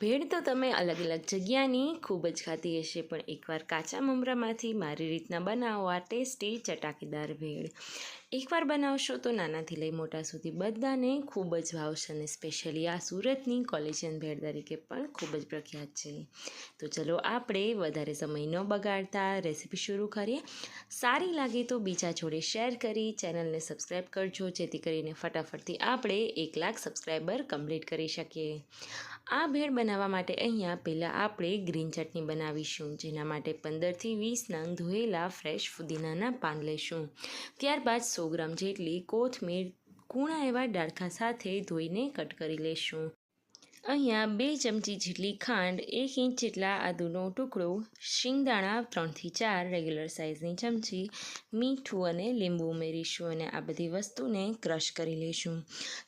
ભેળ તો તમે અલગ અલગ જગ્યાની ખૂબ જ ખાધી હશે, પણ એકવાર કાચા મમરામાંથી મારી રીતના બનાવો. આ ટેસ્ટી ચટાકેદાર ભેળ એકવાર બનાવશો તો નાનાથી લઈ મોટા સુધી બધાને ખૂબ જ ભાવશે અને સ્પેશિયલી આ સુરતની કોલેજિયન ભેળ તરીકે પણ ખૂબ જ પ્રખ્યાત છે. તો ચલો આપણે વધારે સમય ન બગાડતા રેસીપી શરૂ કરીએ. સારી લાગે તો બીજા જોડે શેર કરી ચેનલને સબસ્ક્રાઈબ કરજો, જેથી કરીને ફટાફટથી આપણે એક લાખ સબસ્ક્રાઈબર કમ્પ્લીટ કરી શકીએ. આ ભેળ બનાવવા માટે અહીંયા પહેલાં આપણે ગ્રીન ચટણી બનાવીશું, જેના માટે પંદરથી વીસ નંગ ધોયેલા ફ્રેશ ફુદીનાના પાન લઈશું. ત્યારબાદ સો ગ્રામ જેટલી કોથમીર કૂણા એવા ડાળખા સાથે ધોઈને કટ કરી લઈશું અહીંયા બે ચમચી જેટલી ખાંડ, એક ઇંચ જેટલા આદુનો ટુકડો, શિંગદાણા ત્રણથી ચાર રેગ્યુલર સાઇઝની ચમચી, મીઠું અને લીંબુ ઉમેરીશું અને આ બધી વસ્તુને ક્રશ કરી લઈશું.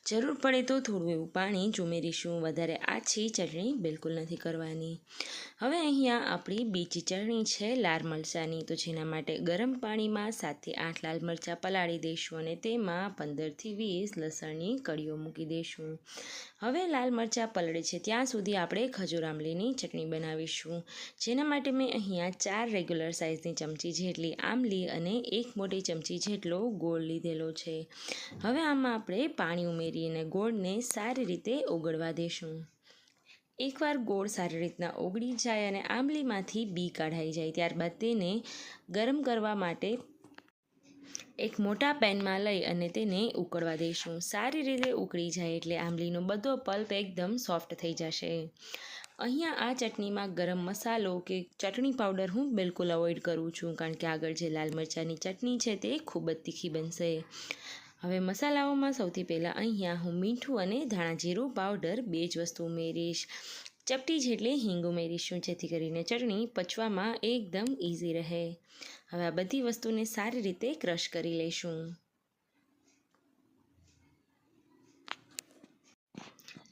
જરૂર પડે તો થોડું એવું પાણી જ ઉમેરીશું, વધારે આછી ચટણી બિલકુલ નથી કરવાની. હવે અહીંયા આપણી બીજી ચટણી છે લાલ મરચાંની, તો જેના માટે ગરમ પાણીમાં સાતથી આઠ લાલ મરચાં પલાળી દઈશું અને તેમાં પંદરથી વીસ લસણની કળીઓ મૂકી દઈશું. હવે લાલ મરચાં પલળે છે. ત્યાં સુધી આપણે ખજૂર આંબલીની ચટણી બનાવીશું. જેના માટે મેં અહીંયા ચાર રેગ્યુલર સાઇઝની ચમચી જેટલી આંબલી અને એક મોટી ચમચી જેટલો ગોળ લીધેલો છે. હવે આમાં આપણે પાણી ઉમેરીને ગોળને સારી રીતે ઓગળવા દઈશું એકવાર ગોળ સારી રીતના ઓગળી જાય અને આંબલીમાંથી બી કાઢાઈ જાય, ત્યારબાદ તેને ગરમ કરવા માટે એક મોટા પેનમાં લઈ અને તેને ઉકળવા દઈશું. સારી રીતે ઉકળી જાય એટલે આંબલીનો બધો પલ્પ એકદમ સોફ્ટ થઈ જશે. અહીંયા આ ચટણીમાં ગરમ મસાલો કે ચટણી પાવડર હું બિલકુલ અવોઇડ કરું છું, કારણ કે આગળ જે લાલ મરચાંની ચટણી છે તે ખૂબ જ તીખી બનશે. હવે મસાલાઓમાં સૌથી પહેલાં અહીંયા હું મીઠું અને ધાણા જીરું પાવડર બે જ વસ્તુ ઉમેરીશ. ચપટી જેટલી હિંગ ઉમેરીશું, જેથી કરીને ચટણી પચવામાં એકદમ ઇઝી રહે. હવે આ બધી વસ્તુને સારી રીતે ક્રશ કરી લઈશું.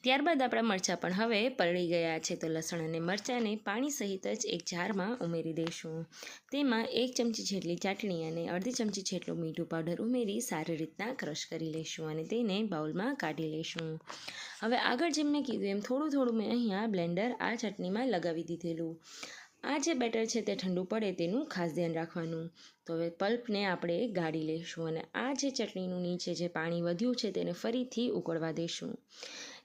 ત્યારબાદ આપણા મરચાં પણ હવે પલળી ગયા છે તો લસણ અને મરચાંને પાણી સહિત જ એક જારમાં ઉમેરી દઈશું. તેમાં એક ચમચી જેટલી ચાટણી અને અડધી ચમચી જેટલું મીઠું પાવડર ઉમેરી સારી રીતના ક્રશ કરી લઈશું અને તેને બાઉલમાં કાઢી લઈશું. હવે આગળ જેમ મેં કીધું એમ થોડું થોડું મેં અહીંયા બ્લેન્ડર આ ચટણીમાં લગાવી દીધેલું. આ જે બેટર છે તે ઠંડુ પડે તેનું ખાસ ધ્યાન રાખવાનું. તો હવે પલ્પને આપણે ગાળી લઈશું અને આ જે ચટણીનું નીચે જે પાણી વધ્યું છે તેને ફરીથી ઉકળવા દઈશું.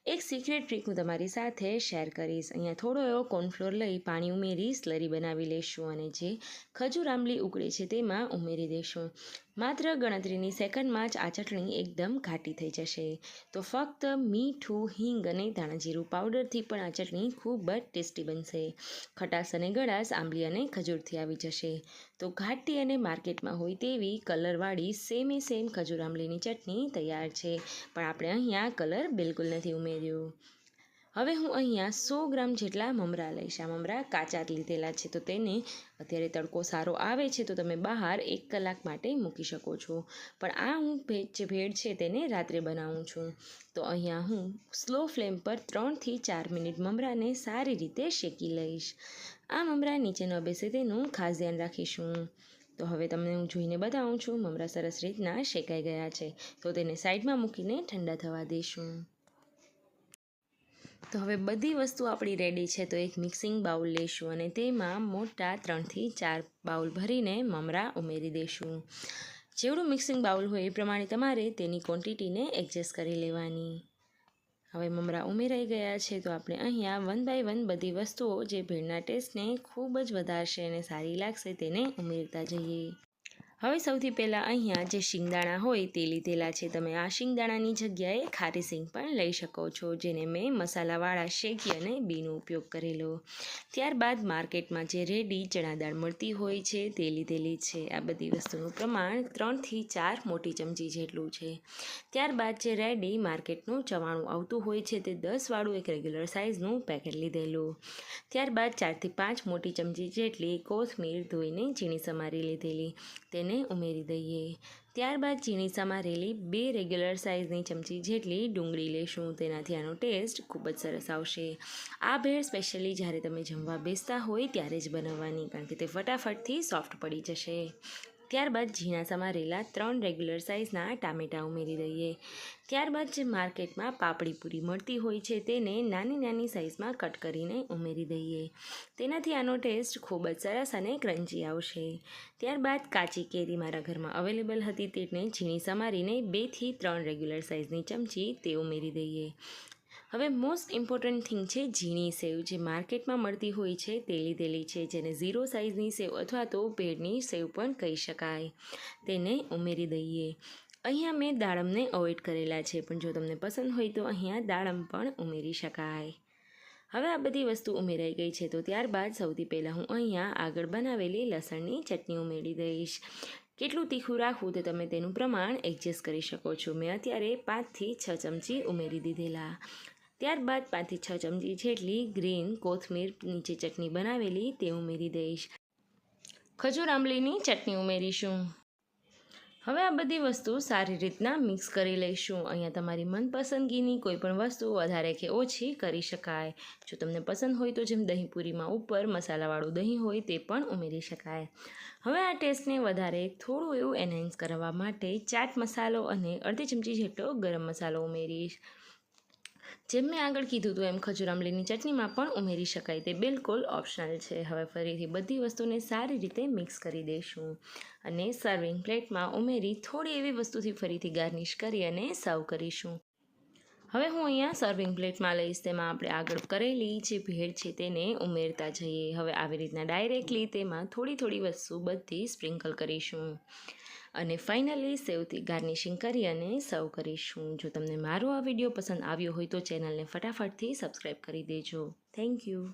એક સિક્રેટ ટ્રીક હું તમારી સાથે શેર કરીશ. અહીંયા થોડો એવો કોર્નફ્લોર લઈ પાણી ઉમેરી સ્લરી બનાવી લઈશું અને જે ખજૂર આંબલી ઉકળે છે તેમાં ઉમેરી દઈશું માત્ર ગણતરીની સેકન્ડમાં જ આ ચટણી એકદમ ઘાટી થઈ જશે. તો ફક્ત મીઠું, હિંગ અને ધાણાજીરું પાવડરથી પણ આ ચટણી ખૂબ જ ટેસ્ટી બનશે. ખટાશ અને ગળાશ, આંબલી અને ખજૂરથી આવી જશે. તો ઘાટી અને માર્કેટમાં હોય તેવી કલરવાળી સેમે સેમ ખજૂર આંબલીની ચટણી તૈયાર છે. પણ આપણે અહીંયા કલર બિલકુલ નથી ઉમેર્યું. હવે હું અહીંયા સો ગ્રામ જેટલા મમરા લઈશ. આ મમરા કાચા લીધેલા છે, તો તેને અત્યારે તડકો સારો આવે છે, તો તમે બહાર એક કલાક માટે મૂકી શકો છો. પણ આ હું જે ભેળ છે તેને રાત્રે બનાવું છું. તો અહીંયા હું સ્લો ફ્લેમ પર ત્રણથી ચાર મિનિટ મમરાને સારી રીતે શેકી લઈશ. આ મમરા નીચે ન બેસે તેનું ખાસ ધ્યાન રાખીશું. તો હવે તમને હું જોઈને બતાવું છું, મમરા સરસ રીતના શેકાઈ ગયા છે. તો તેને સાઈડમાં મૂકીને ઠંડા થવા દઈશું. તો હવે બધી વસ્તુ આપણી રેડી છે, તો એક મિક્સિંગ બાઉલ લઈશું અને તેમાં મોટા ત્રણથી ચાર બાઉલ ભરીને મમરા ઉમેરી દઈશું જેવડું મિક્સિંગ બાઉલ હોય એ પ્રમાણે તમારે તેની ક્વોન્ટિટીને એડજસ્ટ કરી લેવાની. હવે મમરા ઉમેરાઈ ગયા છે, તો આપણે અહીંયા વન બાય વન બધી વસ્તુઓ જે ભીડના ટેસ્ટને ખૂબ જ વધારશે અને સારી લાગશે તેને ઉમેરતા જઈએ. હવે સૌથી પહેલાં અહીંયા જે શિંગદાણા હોય તે લીધેલા છે. તમે આ શિંગદાણાની જગ્યાએ ખારી સિંગ પણ લઈ શકો છો, જેને મેં મસાલાવાળા શેકી અને બીનો ઉપયોગ કરેલો. ત્યારબાદ માર્કેટમાં જે રેડી ચણા દાળ મળતી હોય છે તે લીધેલી છે. આ બધી વસ્તુનું પ્રમાણ ત્રણથી ચાર મોટી ચમચી જેટલું છે. ત્યારબાદ જે રેડી માર્કેટનું ચવાણું આવતું હોય છે તે દસવાળું એક રેગ્યુલર સાઇઝનું પેકેટ લીધેલું. ત્યારબાદ ચારથી પાંચ મોટી ચમચી જેટલી કોથમીર ધોઈને ઝીણી સમારી લીધેલી. તેને ઉમેરી દઈએ. ત્યારબાદ ચીનીસામાં રહેલી બે રેગ્યુલર સાઇઝની ચમચી જેટલી ડુંગળી લેશું. તેનાથી આનો ટેસ્ટ ખૂબ જ સરસ આવશે. આ ભેળ સ્પેશિયલી જ્યારે તમે જમવા બેસતા હોય ત્યારે જ બનાવવાની, કારણ કે તે ફટાફટથી સોફ્ટ પડી જશે. ત્યારબાદ ઝીણા સમારેલા ત્રણ રેગ્યુલર સાઇઝના ટામેટાં ઉમેરી દઈએ. ત્યારબાદ જે માર્કેટમાં પાપડી પૂરી મળતી હોય છે તેને નાની નાની સાઇઝમાં કટ કરીને ઉમેરી દઈએ. તેનાથી આનો ટેસ્ટ ખૂબ જ સરસ અને ક્રન્ચી આવશે. ત્યારબાદ કાચી કેરી મારા ઘરમાં અવેલેબલ હતી તેને ઝીણી સમારીને બેથી ત્રણ રેગ્યુલર સાઇઝની ચમચી તે ઉમેરી દઈએ. હવે મોસ્ટ ઇમ્પોર્ટન્ટ થિંગ છે ઝીણી સેવ, જે માર્કેટમાં મળતી હોય છે તે લીધેલી છે, જેને ઝીરો સાઇઝની સેવ અથવા તો ભેડની સેવ પણ કહી શકાય. તેને ઉમેરી દઈએ. અહીંયા મેં દાડમને અવોઇડ કરેલા છે, પણ જો તમને પસંદ હોય તો અહીંયા દાડમ પણ ઉમેરી શકાય. હવે આ બધી વસ્તુ ઉમેરાઈ ગઈ છે, તો ત્યારબાદ સૌથી પહેલાં હું અહીંયા આગળ બનાવેલી લસણની ચટણી ઉમેરી દઈશ. કેટલું તીખું રાખવું તે તમે તેનું પ્રમાણ એડજસ્ટ કરી શકો છો. મેં અત્યારે પાંચથી છ ચમચી ઉમેરી દીધેલા. ત્યારબાદ પાંચથી છ ચમચી જેટલી ગ્રીન કોથમીર નીચે ચટણી બનાવેલી, તે ઉમેરી દઈશ. ખજૂર આંબલીની ચટણી ઉમેરીશું. હવે આ બધી વસ્તુ સારી રીતના મિક્સ કરી લઈશું. અહીંયા તમારી મનપસંદગીની કોઈ પણ વસ્તુ વધારે કે ઓછી કરી શકાય. જો તમને પસંદ હોય તો જેમ દહીં પૂરીમાં ઉપર મસાલાવાળું દહીં હોય તે પણ ઉમેરી શકાય. હવે આ ટેસ્ટને વધારે થોડું એવું એનહેન્સ કરવા માટે ચાટ મસાલો અને અડધી ચમચી જેટલો ગરમ મસાલો ઉમેરીશ. જેમ મેં આગળ કીધું હતું, એમ ખજૂર આંબલીની ચટણીમાં પણ ઉમેરી શકાય તે બિલકુલ ઓપ્શનલ છે. હવે ફરીથી બધી વસ્તુને સારી રીતે મિક્સ કરી દઈશું અને સર્વિંગ પ્લેટમાં ઉમેરી થોડી એવી વસ્તુથી ફરીથી ગાર્નિશ કરી અને સર્વ કરીશું. હવે હું અહીંયા સર્વિંગ પ્લેટમાં લઈશ, તેમાં આપણે આગળ કરેલી જે ભેળ છે તેને ઉમેરતા જઈએ. હવે આવી રીતના ડાયરેક્ટલી તેમાં થોડી થોડી વસ્તુ બધી સ્પ્રિંકલ કરીશું. અને ફાઇનલી સેવથી ગાર્નિશિંગ કરી અને સર્વ કરીશું. જો તમને મારો આ વીડિયો પસંદ આવ્યો હોય તો ચેનલને ફટાફટથી સબસ્ક્રાઈબ કરી દેજો. Thank you